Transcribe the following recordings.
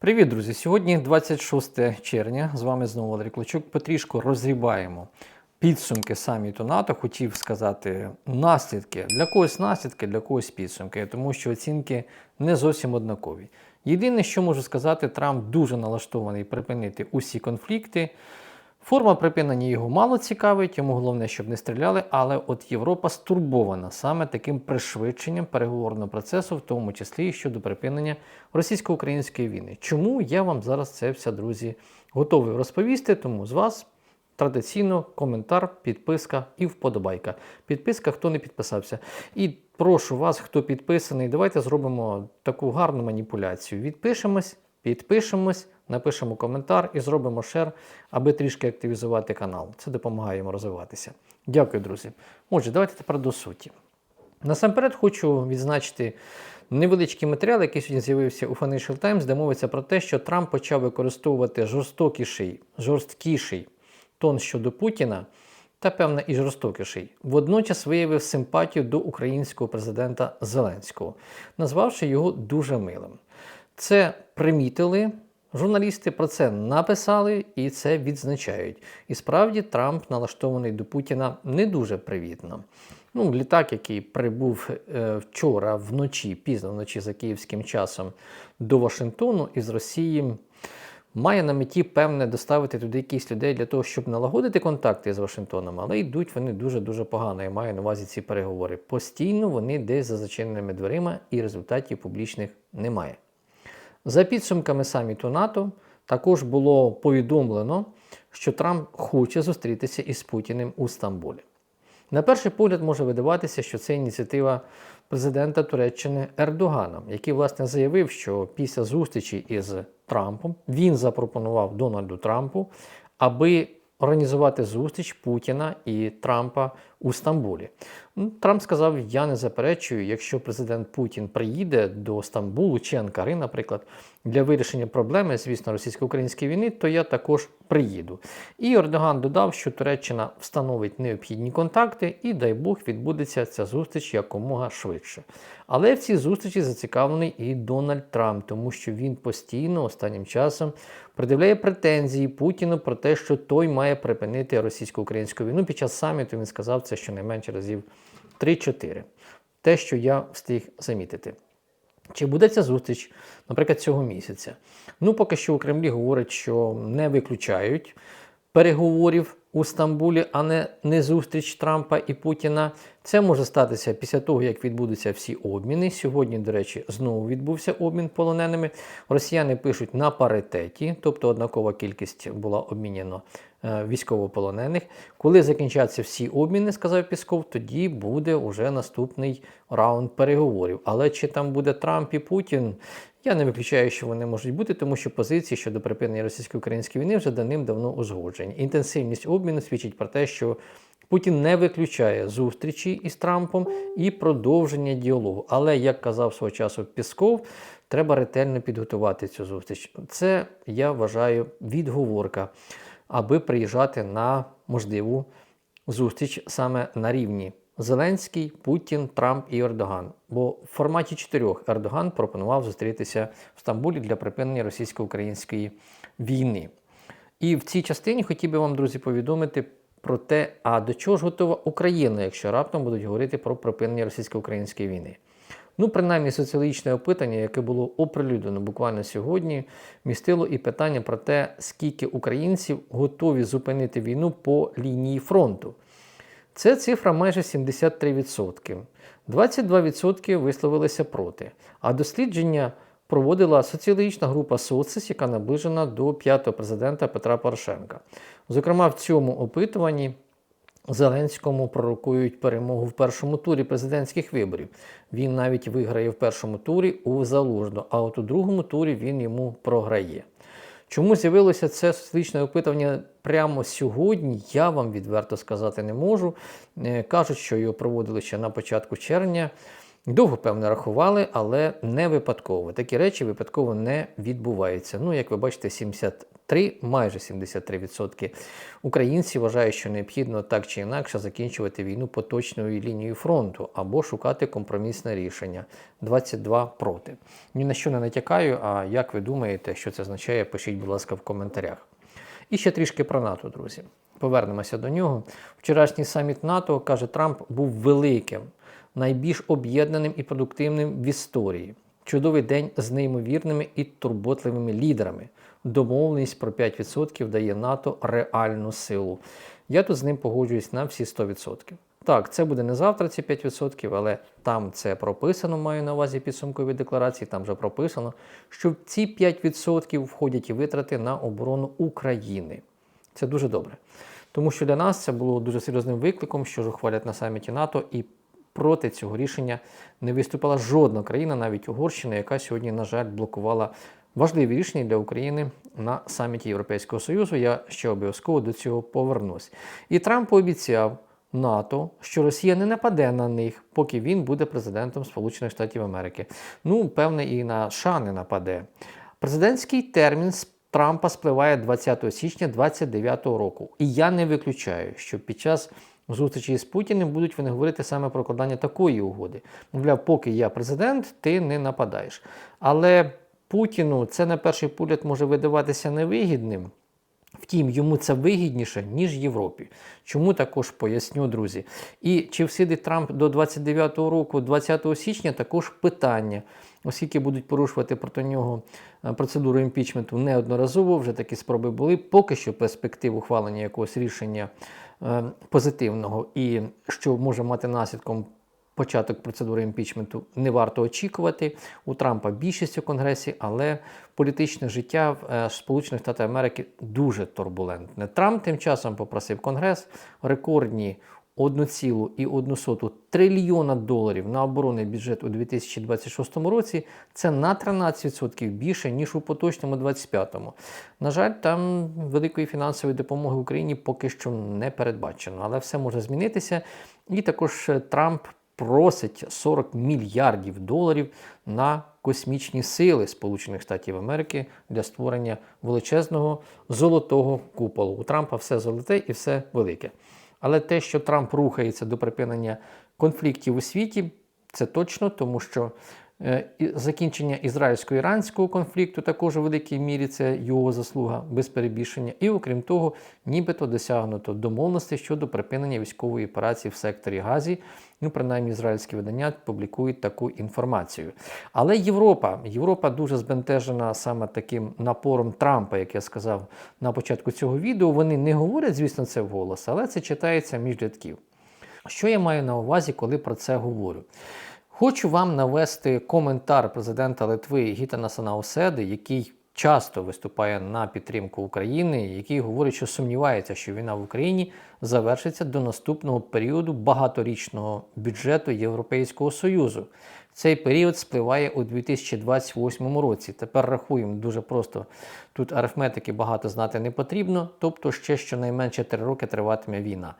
Привіт, друзі! Сьогодні 26 червня. З вами знову Валерій Клочук. Потрішку розрібаємо підсумки саміту НАТО. Хотів сказати наслідки. Для когось наслідки, для когось підсумки, тому що оцінки не зовсім однакові. Єдине, що можу сказати, Трамп дуже налаштований припинити усі конфлікти. Форма припинення його мало цікавить, йому головне, щоб не стріляли, але от Європа стурбована саме таким пришвидшенням переговорного процесу, в тому числі і щодо припинення російсько-української війни. Чому я вам зараз це все, друзі, готовий розповісти? Тому з вас традиційно коментар, підписка і вподобайка. Підписка, хто не підписався. І прошу вас, хто підписаний, давайте зробимо таку гарну маніпуляцію. Відпишемось, підпишемось, напишемо коментар і зробимо шер, аби трішки активізувати канал. Це допомагає йому розвиватися. Дякую, друзі. Отже, давайте тепер до суті. Насамперед хочу відзначити невеличкий матеріал, який сьогодні з'явився у Financial Times, де мовиться про те, що Трамп почав використовувати жорстокіший, жорсткіший тон щодо Путіна та, певно, і жорстокіший. Водночас виявив симпатію до українського президента Зеленського, назвавши його дуже милим. Це примітили. Журналісти про це написали і це відзначають. І справді Трамп налаштований до Путіна не дуже привітно. Ну, літак, який прибув е, вчора вночі, пізно вночі за київським часом до Вашингтону із Росії, має на меті певне доставити туди якісь людей для того, щоб налагодити контакти з Вашингтоном, але йдуть вони дуже-дуже погано. Я маю на увазі ці переговори. Постійно вони десь за зачиненими дверима і результатів публічних немає. За підсумками саміту НАТО, також було повідомлено, що Трамп хоче зустрітися із Путіним у Стамбулі. На перший погляд може видаватися, що це ініціатива президента Туреччини Ердогана, який власне заявив, що після зустрічі із Трампом він запропонував Дональду Трампу, аби організувати зустріч Путіна і Трампа у Стамбулі. Ну, Трамп сказав: Я не заперечую, якщо президент Путін приїде до Стамбулу чи Анкари, наприклад, для вирішення проблеми, звісно, російсько-української війни, то я також приїду. І Ердоган додав, що Туреччина встановить необхідні контакти, і дай Бог відбудеться ця зустріч якомога швидше. Але в цій зустрічі зацікавлений і Дональд Трамп, тому що він постійно останнім часом придивляє претензії Путіну про те, що той має припинити російсько-українську війну. Під час саміту він сказав це щонайменше разів 3-4. Те, що я встиг замітити. Чи буде ця зустріч, наприклад, цього місяця? Ну, поки що у Кремлі говорять, що не виключають переговорів у Стамбулі, а не, не зустріч Трампа і Путіна. Це може статися після того, як відбудуться всі обміни. Сьогодні, до речі, знову відбувся обмін полоненими. Росіяни пишуть на паритеті, тобто однакова кількість була обміняно е, військовополонених. Коли закінчаться всі обміни, сказав Пісков, тоді буде уже наступний раунд переговорів. Але чи там буде Трамп і Путін? Я не виключаю, що вони можуть бути, тому що позиції щодо припинення російсько-української війни вже давним-давно узгоджені. Інтенсивність обміну свідчить про те, що Путін не виключає зустрічі із Трампом і продовження діалогу. Але, як казав свого часу Пісков, треба ретельно підготувати цю зустріч. Це я вважаю відговорка, аби приїжджати на можливу зустріч саме на рівні Зеленський, Путін, Трамп і Ердоган. Бо в форматі чотирьох Ердоган пропонував зустрітися в Стамбулі для припинення російсько-української війни. І в цій частині хотів би вам, друзі, повідомити про те, а до чого ж готова Україна, якщо раптом будуть говорити про припинення російсько-української війни. Ну, принаймні, соціологічне опитання, яке було оприлюднено буквально сьогодні, містило і питання про те, скільки українців готові зупинити війну по лінії фронту. Це цифра майже 73%. 22% висловилися проти. А дослідження проводила соціологічна група Социс, яка наближена до п'ятого президента Петра Порошенка. Зокрема, в цьому опитуванні Зеленському пророкують перемогу в першому турі президентських виборів. Він навіть виграє в першому турі у Залужно, а от у другому турі він йому програє. Чому з'явилося це соціологічне опитування прямо сьогодні, я вам відверто сказати не можу. Е, Кажуть, що його проводили ще на початку червня. Довго, певно, рахували, але не випадково. Такі речі випадково не відбуваються. Ну, як ви бачите, 73, майже 73% українців вважають, що необхідно так чи інакше закінчувати війну поточною лінією фронту або шукати компромісне рішення. 22 проти. Ні на що не натякаю. А як ви думаєте, що це означає? Пишіть, будь ласка, в коментарях. І ще трішки про НАТО, друзі. Повернемося до нього. Вчорашній саміт НАТО, каже Трамп, був великим, найбільш об'єднаним і продуктивним в історії. Чудовий день з неймовірними і турботливими лідерами. Домовленість про 5% дає НАТО реальну силу. Я тут з ним погоджуюсь на всі 100%. Так, це буде не завтра, ці 5%, але там це прописано, маю на увазі підсумкові декларації, там вже прописано, що в ці 5% входять і витрати на оборону України. Це дуже добре. Тому що для нас це було дуже серйозним викликом, що ж ухвалять на саміті НАТО, і проти цього рішення не виступила жодна країна, навіть Угорщина, яка сьогодні, на жаль, блокувала важливі рішення для України на саміті Європейського Союзу. Я ще обов'язково до цього повернусь. І Трамп пообіцяв НАТО, що Росія не нападе на них, поки він буде президентом Сполучених Штатів Америки. Ну, певне, і на США не нападе. Президентський термін Трампа спливає 20 січня 2029 року. І я не виключаю, що під час зустрічі з Путіним будуть вони говорити саме про укладання такої угоди. Мовляв, поки я президент, ти не нападаєш. Але Путіну це на перший погляд може видаватися невигідним. Втім, йому це вигідніше, ніж Європі. Чому також поясню, друзі. І чи всидить Трамп до 29-го року, 20 січня, також питання, оскільки будуть порушувати проти нього е, процедуру імпічменту неодноразово, вже такі спроби були. Поки що перспектив ухвалення якогось рішення е, позитивного і що може мати наслідком початок процедури імпічменту не варто очікувати. У Трампа більшість у Конгресі, але політичне життя в е, Сполучених Штатах Америки дуже турбулентне. Трамп тим часом попросив Конгрес рекордні 1,1 трильйона доларів на оборонний бюджет у 2026 році. Це на 13% більше, ніж у поточному 25-му. На жаль, там великої фінансової допомоги Україні поки що не передбачено, але все може змінитися. І також е, Трамп просить 40 мільярдів доларів на космічні сили Сполучених Штатів Америки для створення величезного золотого куполу. У Трампа все золоте і все велике. Але те, що Трамп рухається до припинення конфліктів у світі, це точно, тому що закінчення ізраїльсько-іранського конфлікту також у великій мірі це його заслуга без перебільшення. І окрім того, нібито досягнуто домовленості щодо припинення військової операції в секторі Газі. Ну, принаймні, ізраїльські видання публікують таку інформацію. Але Європа, Європа дуже збентежена саме таким напором Трампа, як я сказав на початку цього відео. Вони не говорять, звісно, це вголос, але це читається між рядків. Що я маю на увазі, коли про це говорю? Хочу вам навести коментар президента Литви Гітана Санауседи, який часто виступає на підтримку України, який говорить, що сумнівається, що війна в Україні завершиться до наступного періоду багаторічного бюджету Європейського Союзу. Цей період спливає у 2028 році. Тепер рахуємо дуже просто. Тут арифметики багато знати не потрібно, тобто ще щонайменше 3 роки триватиме війна.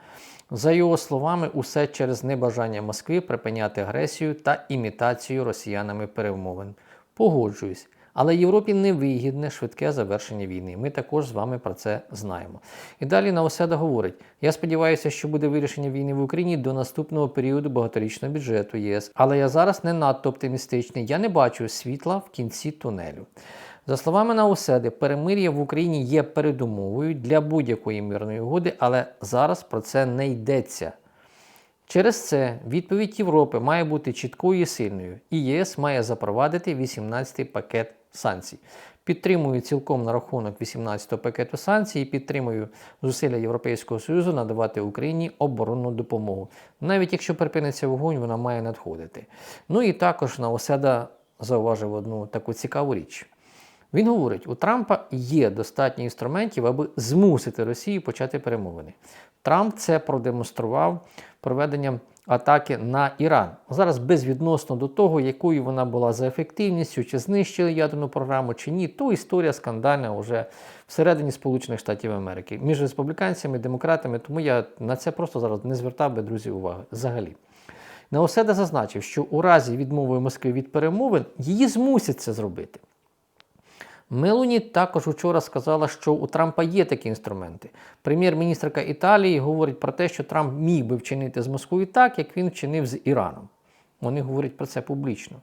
За його словами, усе через небажання Москви припиняти агресію та імітацію росіянами перемовин. Погоджуюсь. Але Європі не вигідне швидке завершення війни. Ми також з вами про це знаємо. І далі Наоседа говорить: я сподіваюся, що буде вирішення війни в Україні до наступного періоду багаторічного бюджету ЄС. Але я зараз не надто оптимістичний. Я не бачу світла в кінці тунелю. За словами Науседи, перемир'я в Україні є передумовою для будь-якої мирної угоди, але зараз про це не йдеться. Через це відповідь Європи має бути чіткою і сильною, і ЄС має запровадити 18-й пакет санкцій. Підтримую цілком на рахунок 18-го пакету санкцій і підтримую зусилля Європейського Союзу надавати Україні оборонну допомогу. Навіть якщо припиниться вогонь, вона має надходити. Ну і також Наоседа зауважив одну таку цікаву річ. Він говорить, у Трампа є достатньо інструментів, аби змусити Росію почати перемовини. Трамп це продемонстрував проведенням атаки на Іран. Зараз безвідносно до того, якою вона була за ефективністю, чи знищили ядерну програму, чи ні, то історія скандальна вже всередині Сполучених Штатів Америки між республіканцями і демократами. Тому я на це просто зараз не звертав би друзі уваги взагалі. Неоседа зазначив, що у разі відмови Москви від перемовин її змусять це зробити. Мелоні також вчора сказала, що у Трампа є такі інструменти. Прем'єр-міністрка Італії говорить про те, що Трамп міг би вчинити з Москвою так, як він вчинив з Іраном. Вони говорять про це публічно.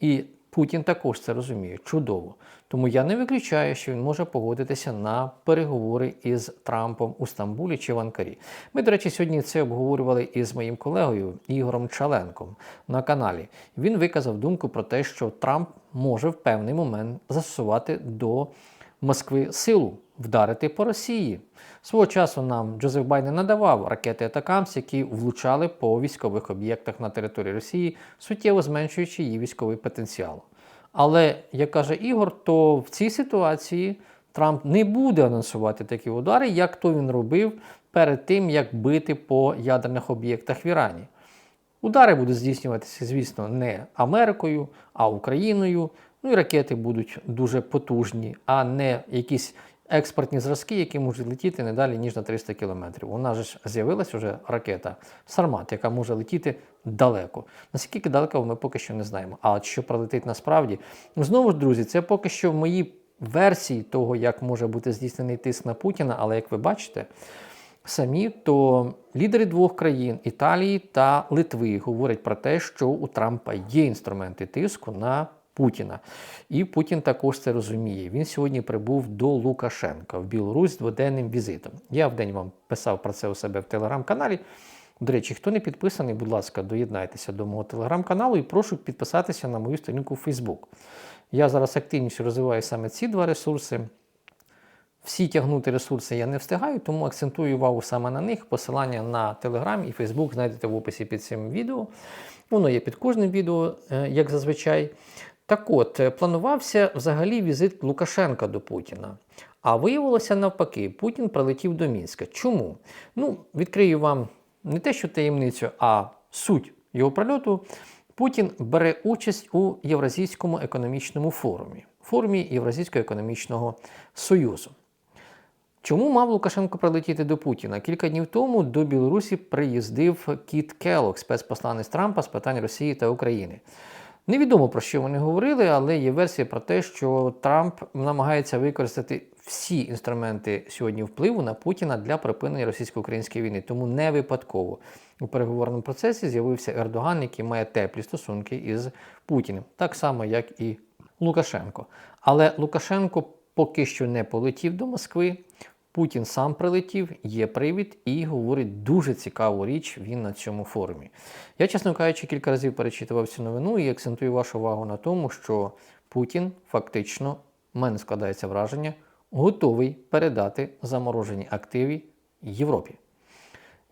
І Путін також це розуміє чудово. Тому я не виключаю, що він може погодитися на переговори із Трампом у Стамбулі чи в Анкарі. Ми, до речі, сьогодні це обговорювали із моїм колегою Ігором Чаленком на каналі. Він виказав думку про те, що Трамп може в певний момент застосувати до Москви силу, вдарити по Росії. Свого часу нам Джозеф Байден надавав ракети Атакамс, які влучали по військових об'єктах на території Росії, суттєво зменшуючи її військовий потенціал. Але, як каже Ігор, то в цій ситуації Трамп не буде анонсувати такі удари, як то він робив перед тим, як бити по ядерних об'єктах в Ірані. Удари будуть здійснюватися, звісно, не Америкою, а Україною. Ну і ракети будуть дуже потужні, а не якісь експортні зразки, які можуть летіти не далі, ніж на 300 кілометрів. У нас же з'явилася вже ракета Сармат, яка може летіти далеко. Наскільки далеко ми поки що не знаємо. А от що пролетить насправді? Ну, знову ж, друзі, це поки що мої версії того, як може бути здійснений тиск на Путіна, але як ви бачите, самі, то лідери двох країн Італії та Литви говорять про те, що у Трампа є інструменти тиску на Путіна. І Путін також це розуміє. Він сьогодні прибув до Лукашенка в Білорусь з дводенним візитом. Я в день вам писав про це у себе в телеграм-каналі. До речі, хто не підписаний, будь ласка, доєднайтеся до мого телеграм-каналу і прошу підписатися на мою сторінку в Facebook. Я зараз активніше розвиваю саме ці два ресурси. Всі тягнути ресурси я не встигаю, тому акцентую увагу саме на них. Посилання на Telegram і Facebook знайдете в описі під цим відео. Воно є під кожним відео, е, як зазвичай. Так от, е, планувався взагалі візит Лукашенка до Путіна. А виявилося навпаки, Путін прилетів до Мінська. Чому? Ну, відкрию вам не те, що таємницю, а суть його прильоту. Путін бере участь у Євразійському економічному форумі, форумі Євразійського економічного союзу. Чому мав Лукашенко прилетіти до Путіна? Кілька днів тому до Білорусі приїздив Кіт Келлог, спецпосланець Трампа з питань Росії та України. Невідомо про що вони говорили, але є версія про те, що Трамп намагається використати всі інструменти сьогодні впливу на Путіна для припинення російсько-української війни. Тому не випадково у переговорному процесі з'явився Ердоган, який має теплі стосунки із Путіним, так само як і Лукашенко. Але Лукашенко поки що не полетів до Москви. Путін сам прилетів, є привід і говорить дуже цікаву річ він на цьому форумі. Я, чесно кажучи, кілька разів перечитував цю новину і акцентую вашу увагу на тому, що Путін фактично, в мене складається враження, готовий передати заморожені активи Європі,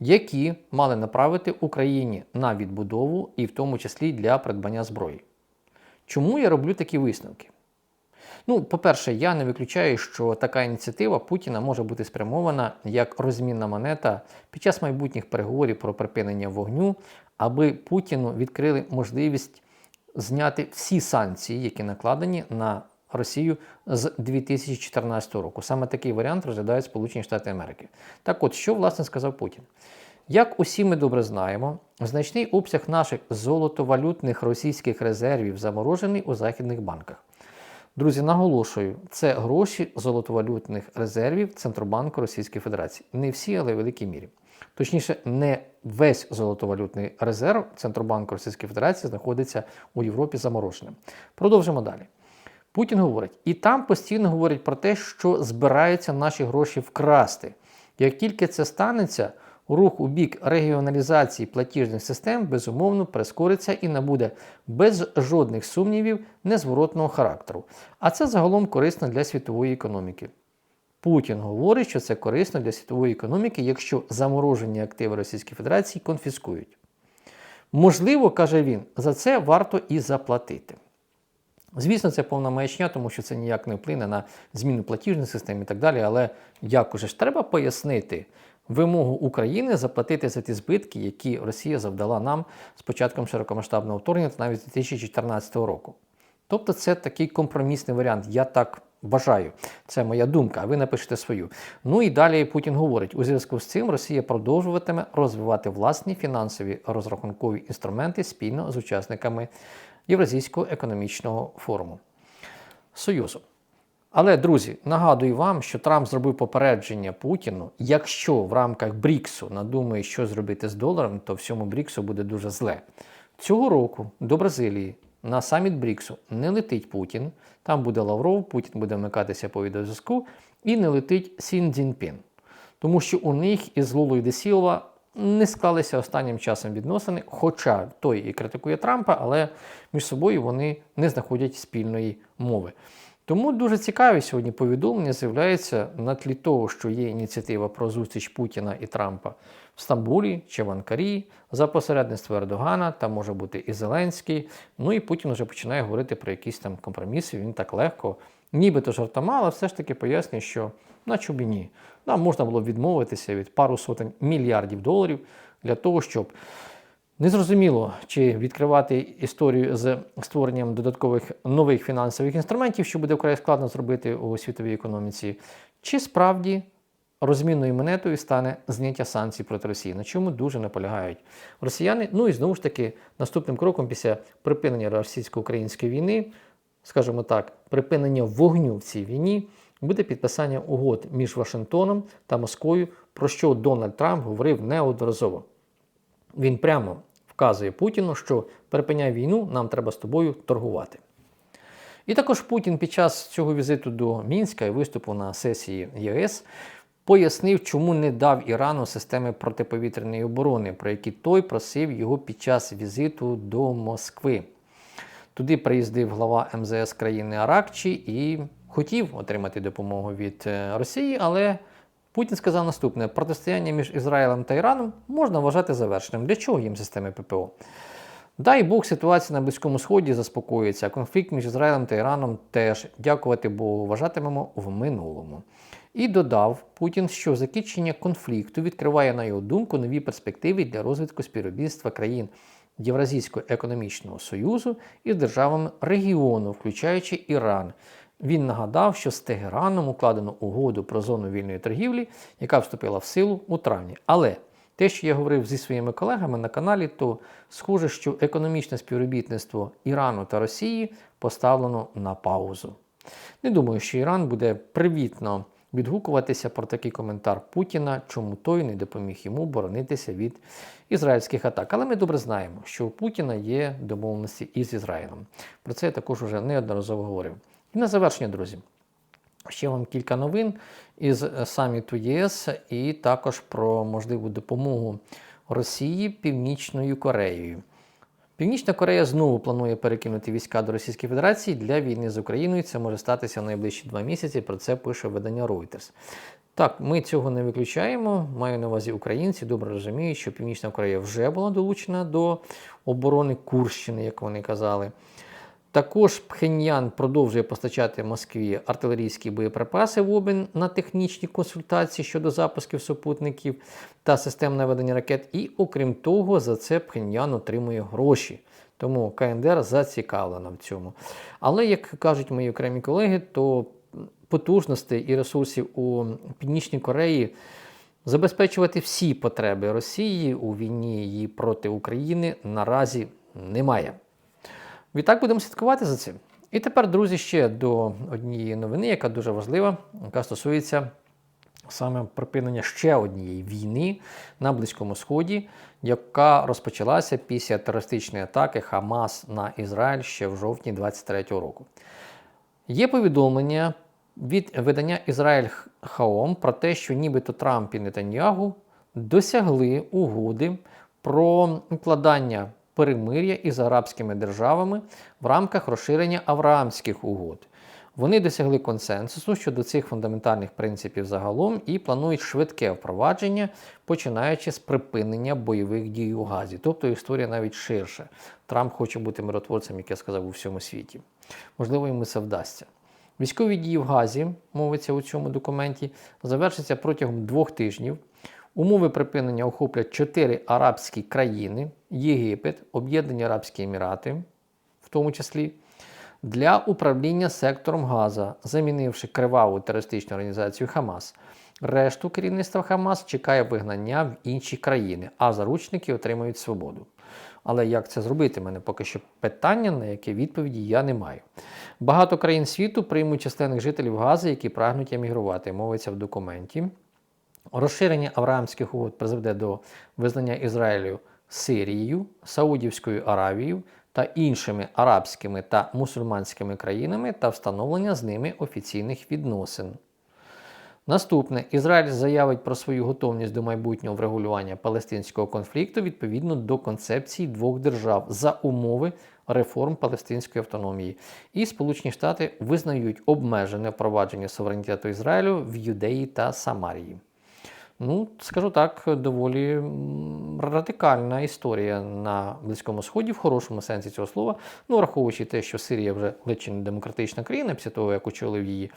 які мали направити Україні на відбудову і в тому числі для придбання зброї. Чому я роблю такі висновки? Ну, по-перше, я не виключаю, що така ініціатива Путіна може бути спрямована як розмінна монета під час майбутніх переговорів про припинення вогню, аби Путіну відкрили можливість зняти всі санкції, які накладені на Росію з 2014 року. Саме такий варіант розглядають Сполучені Штати Америки. Так от, що власне сказав Путін? Як усі ми добре знаємо, значний обсяг наших золотовалютних російських резервів заморожений у західних банках. Друзі, наголошую, це гроші золотовалютних резервів Центробанку Російської Федерації. Не всі, але в великій мірі. Точніше, не весь золотовалютний резерв Центробанку Російської Федерації знаходиться у Європі замороженим. Продовжимо далі. Путін говорить, і там постійно говорять про те, що збираються наші гроші вкрасти. Як тільки це станеться, рух у бік регіоналізації платіжних систем безумовно прискориться і набуде без жодних сумнівів незворотного характеру. А це загалом корисно для світової економіки. Путін говорить, що це корисно для світової економіки, якщо заморожені активи Російської Федерації конфіскують. Можливо, каже він, за це варто і заплатити. Звісно, це повна маячня, тому що це ніяк не вплине на зміну платіжних систем і так далі. Але як уже ж треба пояснити вимогу України заплатити за ті збитки, які Росія завдала нам з початком широкомасштабного вторгнення навіть з 2014 року. Тобто це такий компромісний варіант. Я так вважаю. Це моя думка, а ви напишете свою. Ну і далі Путін говорить: у зв'язку з цим Росія продовжуватиме розвивати власні фінансові розрахункові інструменти спільно з учасниками Євразійського економічного форуму Союзу. Але, друзі, нагадую вам, що Трамп зробив попередження Путіну, якщо в рамках Бріксу надумає, що зробити з доларом, то всьому Бріксу буде дуже зле. Цього року до Бразилії на саміт Бріксу не летить Путін, там буде Лавров, Путін буде вмикатися по відеозв'язку, і не летить Сін Цзіньпін. Тому що у них із Лулою де не склалися останнім часом відносини, хоча той і критикує Трампа, але між собою вони не знаходять спільної мови. Тому дуже цікаві сьогодні повідомлення з'являються на тлі того, що є ініціатива про зустріч Путіна і Трампа в Стамбулі чи в Анкарі за посередництво Ердогана, там може бути і Зеленський. Ну і Путін вже починає говорити про якісь там компроміси. Він так легко, нібито жартома, але все ж таки пояснює, що наче б ні. Нам можна було відмовитися від пару сотень мільярдів доларів для того, щоб Незрозуміло, чи відкривати історію з створенням додаткових нових фінансових інструментів, що буде вкрай складно зробити у світовій економіці, чи справді розмінною монетою стане зняття санкцій проти Росії, на чому дуже наполягають росіяни. Ну і знову ж таки, наступним кроком після припинення російсько-української війни, скажімо так, припинення вогню в цій війні, буде підписання угод між Вашингтоном та Москвою, про що Дональд Трамп говорив неодноразово. Він прямо вказує Путіну, що припиняй війну, нам треба з тобою торгувати. І також Путін під час цього візиту до Мінська і виступу на сесії ЄС пояснив, чому не дав Ірану системи протиповітряної оборони, про які той просив його під час візиту до Москви. Туди приїздив глава МЗС країни Аракчі і хотів отримати допомогу від е, Росії, але Путін сказав наступне: протистояння між Ізраїлем та Іраном можна вважати завершеним. Для чого їм системи ППО? Дай Бог, ситуація на Близькому Сході заспокоїться, конфлікт між Ізраїлем та Іраном теж, дякувати Богу, вважатимемо в минулому. І додав Путін, що закінчення конфлікту відкриває, на його думку, нові перспективи для розвитку співробітництва країн Євразійського економічного союзу із державами регіону, включаючи Іран. Він нагадав, що з Тегераном укладено угоду про зону вільної торгівлі, яка вступила в силу у травні. Але те, що я говорив зі своїми колегами на каналі, то схоже, що економічне співробітництво Ірану та Росії поставлено на паузу. Не думаю, що Іран буде привітно відгукуватися про такий коментар Путіна, чому той не допоміг йому боронитися від ізраїльських атак. Але ми добре знаємо, що у Путіна є домовленості із Ізраїлем. Про це я також вже неодноразово говорив. І на завершення, друзі, ще вам кілька новин із саміту ЄС і також про можливу допомогу Росії Північною Кореєю. Північна Корея знову планує перекинути війська до Російської Федерації для війни з Україною. Це може статися в найближчі два місяці. Про це пише видання Reuters. Так, ми цього не виключаємо. Маю на увазі українці добре розуміють, що Північна Корея вже була долучена до оборони Курщини, як вони казали. Також Пхеньян продовжує постачати Москві артилерійські боєприпаси в обмін на технічні консультації щодо запусків супутників та систем наведення ракет. І, окрім того, за це Пхеньян отримує гроші. Тому КНДР зацікавлена в цьому. Але, як кажуть мої окремі колеги, то потужностей і ресурсів у Північній Кореї забезпечувати всі потреби Росії у війні її проти України наразі немає. Відтак будемо слідкувати за цим. І тепер, друзі, ще до однієї новини, яка дуже важлива, яка стосується саме припинення ще однієї війни на Близькому Сході, яка розпочалася після терористичної атаки Хамас на Ізраїль ще в жовтні 23-го року. Є повідомлення від видання Ізраїль Хаом про те, що нібито Трамп і Нетаньягу досягли угоди про укладання перемир'я із арабськими державами в рамках розширення Авраамських угод. Вони досягли консенсусу щодо цих фундаментальних принципів загалом і планують швидке впровадження, починаючи з припинення бойових дій у Газі. Тобто історія навіть ширша. Трамп хоче бути миротворцем, як я сказав, у всьому світі. Можливо, йому це вдасться. Військові дії в Газі, мовиться у цьому документі, завершаться протягом двох тижнів. Умови припинення охоплять чотири арабські країни: Єгипет, Об'єднані Арабські Емірати, в тому числі, для управління сектором Газа, замінивши криваву терористичну організацію Хамас. Решту керівництва Хамас чекає вигнання в інші країни, а заручники отримають свободу. Але як це зробити? Мене поки що питання, на яке відповіді я не маю. Багато країн світу приймуть численних жителів Гази, які прагнуть емігрувати, мовиться в документі. Розширення Авраамських угод призведе до визнання Ізраїлю Сирією, Саудівською Аравією та іншими арабськими та мусульманськими країнами та встановлення з ними офіційних відносин. Наступне Ізраїль заявить про свою готовність до майбутнього врегулювання палестинського конфлікту відповідно до концепції двох держав за умови реформ палестинської автономії. І Сполучені Штати визнають обмежене впровадження суверенітету Ізраїлю в Юдеї та Самарії. Ну, скажу так, доволі радикальна історія на Близькому Сході, в хорошому сенсі цього слова. Ну, враховуючи те, що Сирія вже чи не демократична країна після того, як очолив її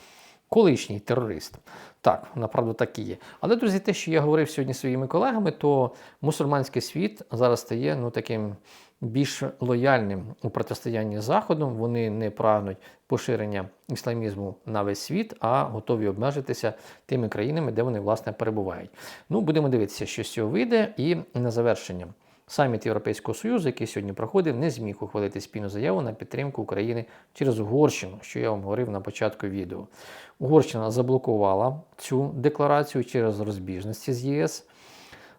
колишній терорист. Так, направду так і є. Але, друзі, те, що я говорив сьогодні своїми колегами, то мусульманський світ зараз стає ну, таким більш лояльним у протистоянні з Заходом. Вони не прагнуть поширення ісламізму на весь світ, а готові обмежитися тими країнами, де вони власне перебувають. Ну, будемо дивитися, що з цього вийде. І на завершення. Саміт Європейського Союзу, який сьогодні проходив, не зміг ухвалити спільну заяву на підтримку України через Угорщину, що я вам говорив на початку відео. Угорщина заблокувала цю декларацію через розбіжності з ЄС.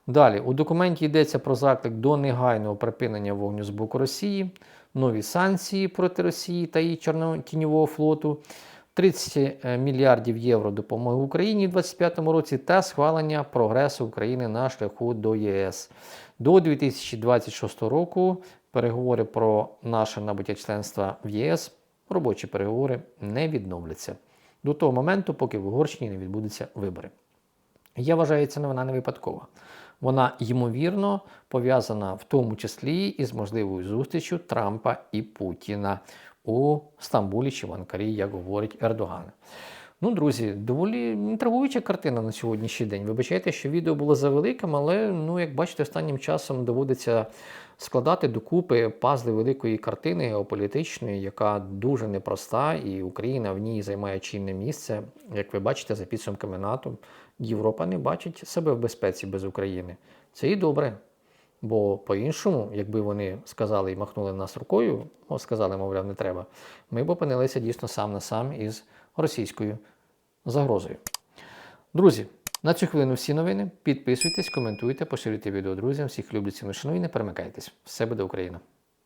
Далі, у документі йдеться про заклик до негайного припинення вогню з боку Росії, нові санкції проти Росії та її Чорнотіньового флоту, 30 мільярдів євро допомоги Україні у 2025 році та схвалення прогресу України на шляху до ЄС. До 2026 року переговори про наше набуття членства в ЄС, робочі переговори не відновляться до того моменту, поки в Угорщині не відбудуться вибори. Я вважаю, ця новина не випадкова. Вона, ймовірно, пов'язана в тому числі із можливою зустрічю Трампа і Путіна у Стамбулі чи в Анкарі, як говорить Ердоган. Ну, друзі, доволі інтригуюча картина на сьогоднішній день. Вибачайте, що відео було завеликим, але, ну, як бачите, останнім часом доводиться складати докупи пазли великої картини геополітичної, яка дуже непроста, і Україна в ній займає чинне місце. Як ви бачите, за підсумками НАТО, Європа не бачить себе в безпеці без України. Це і добре. Бо по-іншому, якби вони сказали і махнули нас рукою, о, сказали, мовляв, не треба, ми б опинилися дійсно сам на сам із російською загрозою. Друзі, на цю хвилину всі новини. Підписуйтесь, коментуйте, поширюйте відео друзям. Всіх люблю ціну шаную і не перемикайтесь. Все буде Україна!